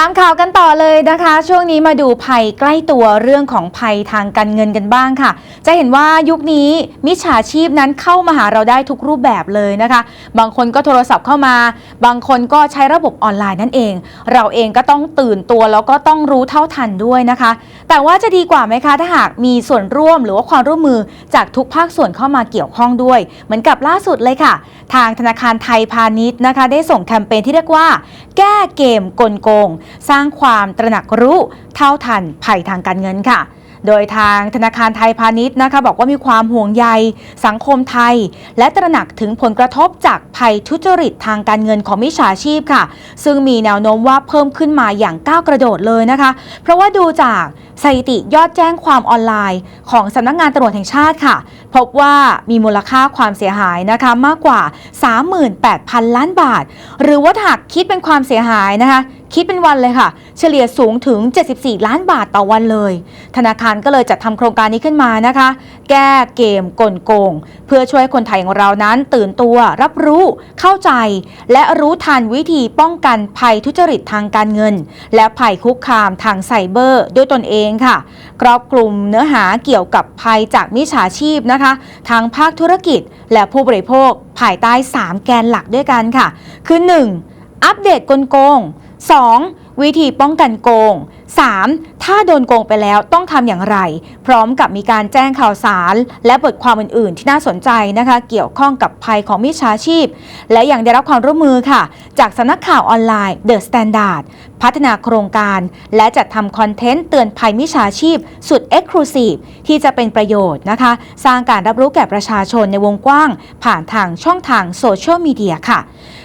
ตามข่าวกันต่อเลยนะคะ ช่วงนี้มาดูภัยใกล้ตัวเรื่องของภัยทางการเงินกันบ้างค่ะ จะเห็นว่ายุคนี้มิจฉาชีพนั้นเข้ามาหาเราได้ทุกรูปแบบเลยนะคะ บางคนก็โทรศัพท์เข้ามา บางคนก็ใช้ระบบออนไลน์นั่นเอง เราเองก็ต้องตื่นตัวแล้วก็ต้องรู้เท่าทันด้วยนะคะ แต่ว่าจะดีกว่าไหมคะถ้าหากมีส่วนร่วมหรือว่าความร่วมมือจากทุกภาคส่วนเข้ามาเกี่ยวข้องด้วย เหมือนกับล่าสุดเลยค่ะ ทางธนาคารไทยพาณิชย์นะคะ ได้ส่งแคมเปญที่เรียกว่า แก้เกมกลโกงสร้างความตระหนักรู้เท่าทันภัยทางการเงินค่ะ โดยทางธนาคารไทยพาณิชย์นะคะบอกว่ามีความห่วงใยสังคมไทย และตระหนักถึงผลกระทบจากภัยทุจริตทางการเงินของมิจฉาชีพค่ะ ซึ่งมีแนวโน้มว่าเพิ่มขึ้นมาอย่างก้าวกระโดดเลยนะคะ เพราะว่าดูจากสถิติยอดแจ้งความออนไลน์ ของสำนักงานตำรวจแห่งชาติค่ะ พบว่ามีมูลค่าความเสียหายนะคะมากกว่า 38,000 ล้านบาท หรือว่าหากคิดเป็นความเสียหายนะคะ คิดเป็นวันเลยค่ะ เฉลี่ยสูงถึง 74 ล้านบาทต่อวันเลย ธนาคารก็เลยจัดทำโครงการนี้ขึ้นมานะคะ แก้เกมกลโกง เพื่อช่วยคนไทยของเรานั้นตื่นตัวรับรู้เข้าใจ และรู้ทันวิธีป้องกันภัยทุจริตทางการเงิน และภัยคุกคามทางไซเบอร์ ด้วยตนเองค่ะครอบคลุมเนื้อหาเกี่ยวกับภัยจากมิจฉาชีพนะคะทางภาคธุรกิจ และผู้บริโภคภายใต้ 3 แกนหลักด้วยกันค่ะ คือ 1. อัปเดตกลโกง 2. วิธีป้องกันโกง 3. ถ้าโดนโกงไปแล้วต้องทำอย่างไร พร้อมกับมีการแจ้งข่าวสาร และบทความอื่นๆ ที่น่าสนใจนะคะ เกี่ยวข้องกับภัยของมิจฉาชีพ และยังได้รับความร่วมมือค่ะ จากสำนักข่าวออนไลน์ The Standard พัฒนาโครงการ และจัดทำคอนเทนต์เตือนภัยมิจฉาชีพ สุด Exclusive ที่จะเป็นประโยชน์นะคะ สร้างการรับรู้แก่ประชาชนในวงกว้าง ผ่านทางช่องทางโซเชียลมีเดียค่ะ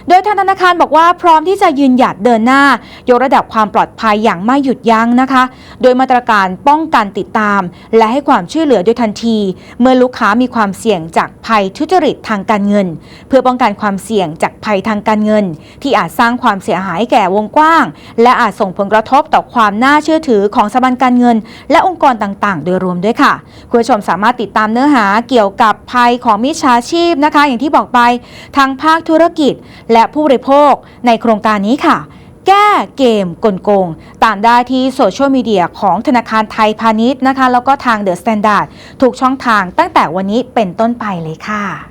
โดยทางธนาคารบอกว่าพร้อมที่จะยืนหยัดเดินหน้า ยกระดับความปลอดภัยอย่างไม่หยุดยั้งนะคะ โดยมาตรการป้องกันติดตาม และให้ความช่วยเหลือโดยทันที เมื่อลูกค้ามีความเสี่ยงจากภัยทุจริตทางการเงิน เพื่อป้องกันความเสี่ยงจาก ภัยทางการเงิน ที่อาจสร้างความเสียหายแก่วงกว้าง และอาจส่งผลกระทบต่อความน่าเชื่อถือของสถาบันการเงิน และองค์กรต่างๆ โดยรวมด้วยค่ะ คุณผู้ชมสามารถติดตามเนื้อหาเกี่ยวกับภัยของมิจฉาชีพนะคะ อย่างที่บอกไปทางภาคธุรกิจ และผู้บริโภคในโครงการนี้ค่ะแก้เกมกลโกง ตามได้ที่โซเชียลมีเดียของธนาคารไทยพาณิชย์นะคะ แล้วก็ทางเดอะสแตนดาร์ดทุกช่องทางตั้งแต่วันนี้เป็นต้นไปเลยค่ะ